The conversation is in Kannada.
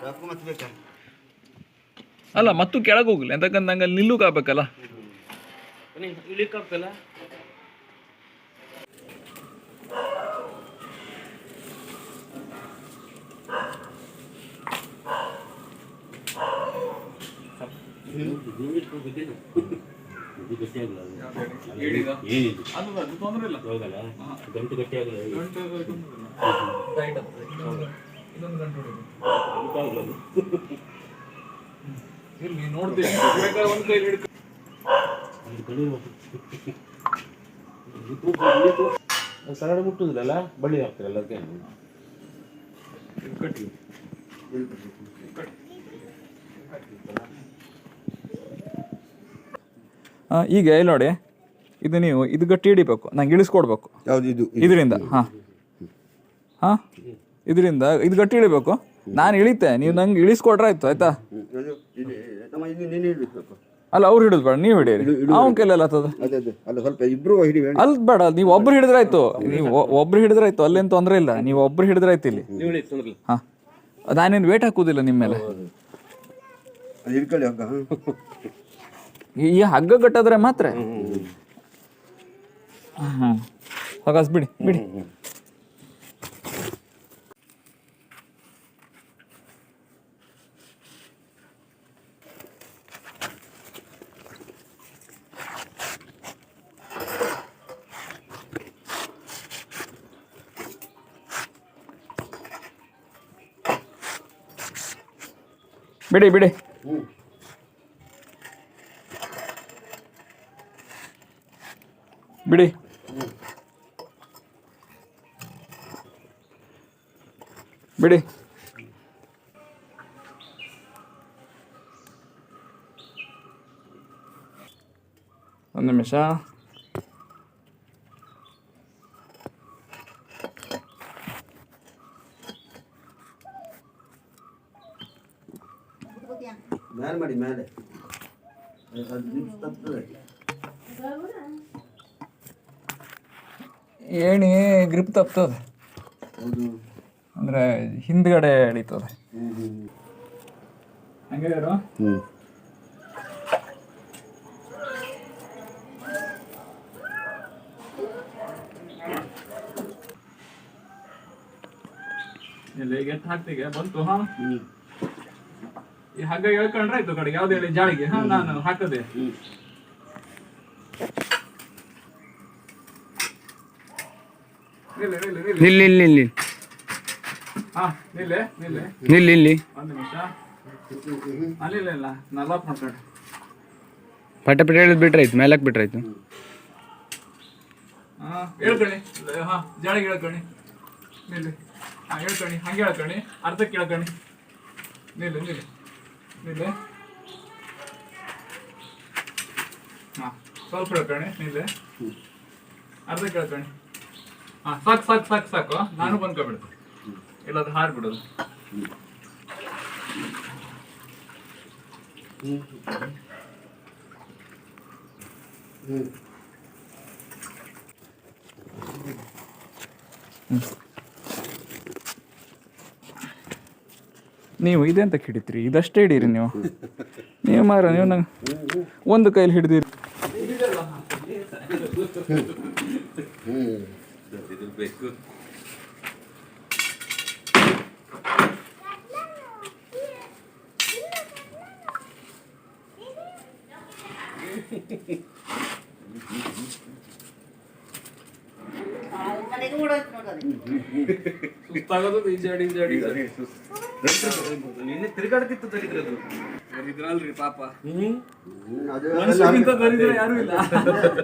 ಚಾಕು ಮತ್ತೆ ಬೇಕಾ ಅಲ್ಲ ಮತ್ತು ಕೆಳಗೆ ಹೋಗ್ಲಿ ಎಂತಕ್ಕಂತ ನಂಗೆ ಅಲ್ಲಿ ನಿಲ್ಲುಕ್ ಆಗ್ಬೇಕಲ್ಲ? ಗಂಟು ಗಟ್ಟಿ ಆಗಲ್ಲ ಇಲ್ಲಿ ನೋಡ್ತೀನಿ ಬೇಕಾದ್ರೆ ಒಂದ್ ಕೈಲಿ ಹಿಡ್ಕೊ. ಸರಳ ಮುಟ್ಟುದಿಲ್ಲ ಬಳಿ ಹಾಕ್ತಾರಲ್ಲ ಅದಕ್ಕೆ ಕಟ್ಟಿ. ಈಗ ಇಲ್ಲಿ ನೋಡಿ ಇದು ನೀವು ಇದು ಗಟ್ಟಿ ಹಿಡಿಬೇಕು ನಂಗೆ ಇಳಿಸ್ಕೊಡ್ಬೇಕು. ಯಾವ್ದು ಇದು. ಇದರಿಂದ ಹಾಂ. ಹಾಂ? ಇದರಿಂದ ಇದು ಗಟ್ಟಿ ಇಳಿಬೇಕು. ನಾನು ಇಳಿತೆ ನೀವು ನಂಗೆ ಇಳಿಸ್ಕೊಟ್ರೆ ಆಯ್ತು ಆಯ್ತಾ? ಅಲ್ಲ ಅವ್ರು ಹಿಡಿದು ಬೇಡ ನೀವು ಹಿಡಿಯಿರಿ. ಅವ್ನ ಕೈಲೆಲ್ಲ ಆಗ್ತದ ಅದೇ ಅದೇ. ಅಲ್ಲ ಸ್ವಲ್ಪ ಇಬ್ರು ಹಿಡಿ ಅಲ್ಲಿ ಬೇಡ ನೀವು ಒಬ್ರು ಹಿಡಿದ್ರೆ ಆಯ್ತು. ನೀವು ಒಬ್ರು ಹಿಡಿದ್ರೆ ಆಯ್ತು ಅಲ್ಲೇನು ತೊಂದರೆ ಇಲ್ಲ. ನೀವು ಒಬ್ರು ಹಿಡಿದ್ರೆ ಆಯ್ತು ಇಲ್ಲಿ. ಹಾ ಇಳಿ ತೊಂದ್ರೆ ಹಾಂ. ನಾನೇನು ವೇಟ್ ಹಾಕುದಿಲ್ಲ ನಿಮ್ಮ ಮೇಲೆ. ಈ- ಹಗ್ಗ ಕಟ್ಟಿದ್ರೆ ಮಾತ್ರ. ಹಾಗಾಸ್ ಬಿಡಿ ಬಿಡಿ. ಬಿಡಿ ಬಿಡಿ. ಬಿಡಿ. ಬಿಡಿ. ಒಂದು ನಿಮಿಷ. ಮೇಲೆ ಮಾಡಿ ಮೇಲೆ ಏಣಿ ಗ್ರಿಪ್ ತಪ್ತದೆ. ಅಂದ್ರೆ ಅಂದರೆ ಹಿಂದ್ಗಡೆ ಎಳಿತದೆ ಹ್ಞೂ ಎತ್ತು ಹಾಕ್ತಿಗೆ ಬಂತು ಹಾ. ಹಗ್ಗ ಹೇಳ್ಕೊಂಡ್ರೆ ಆಯ್ತು ಕಡೆಗೆ. ಯಾವ್ದು ಹೇಳಿ? ಜಾಳಿಗೆ. ಹಾ ನಾನು ಹಾಕದೆ. ನಿಲ್ಲೆ ನಿಲ್ಲೆ ನಿಲ್ಲೆ. ನಿಲ್ಲಿ ನಿಲ್ಲಿ ನಿಲ್ಲಿ ಹಾ ನಿಲ್ಲೆ ನಿಲ್ಲೆ. ನಿಲ್ಲಿ ಇಲ್ಲಿ ಒಂದು ನಿಮಿಷ. ಅಲ್ಲಿಲ್ಲ ಇಲ್ಲ ನಲ್ವತ್ತು ಮಾಡ್ಕೊಂಡು ಪಟ ಪಟ ಹೇಳಿದ್ ಬಿಟ್ರಾಯ್ತು ಮೇಲಕ್ಕೆ ಬಿಟ್ರಾಯ್ತು ಹಾ ಹೇಳ್ಕೊಳ್ಳಿ. ಹಾ ಜಾಳಿಗೆ ಹೇಳ್ಕೊಳ್ಳಿ. ನಿಲ್ಲಿ. ಹಾ ಹೇಳ್ಕೊಳ್ಳಿ. ಹಂಗೆ ಹೇಳ್ಕೊಳ್ಳಿ. ಅರ್ಧಕ್ಕೆ ಹೇಳ್ಕೊಳ್ಳಿ. ನಿಲ್ಲಿ ನಿಲ್ಲು. ನಿಲ್ಲೆ ಹಾ, ಸ್ವಲ್ಪ ಹೇಳ್ಕೊಳ್ಳಿ ನಿಲ್ಲೆ ಅರ್ಧ ಕೇಳ್ಕಣಿ ಹಾ, ಸಾಕು ಸಾಕು ಸಾಕು ಸಾಕು ನಾನು ಬಂದ್ಕೊಬಿಡ್ತು ಇಲ್ಲ ಅದು ಹಾರ್ಬಿಡೋದು ಹ್ಞೂ ನೀವು ಇದೆಂತ ಹಿಡಿತೀರಿ ಇದಷ್ಟೇ ಹಿಡೀರಿ ನೀವು. ನೀವು ಮಾರ ನೀವು ನಂಗೆ ಒಂದು ಕೈಲಿ ಹಿಡಿದಿರಿ. ಸುಸ್ತಾಗೋದು ಈಜಾಡಿ ಈಜಾಡಿ. ನಿನ್ನೆ ತಿರುಗಾಡ್ತಿತ್ತು ತಡಿದ್ರದು ಇದ್ರಲ್ರಿ ಪಾಪ. ದರಿದ್ರ ಯಾರು ಇಲ್ಲ.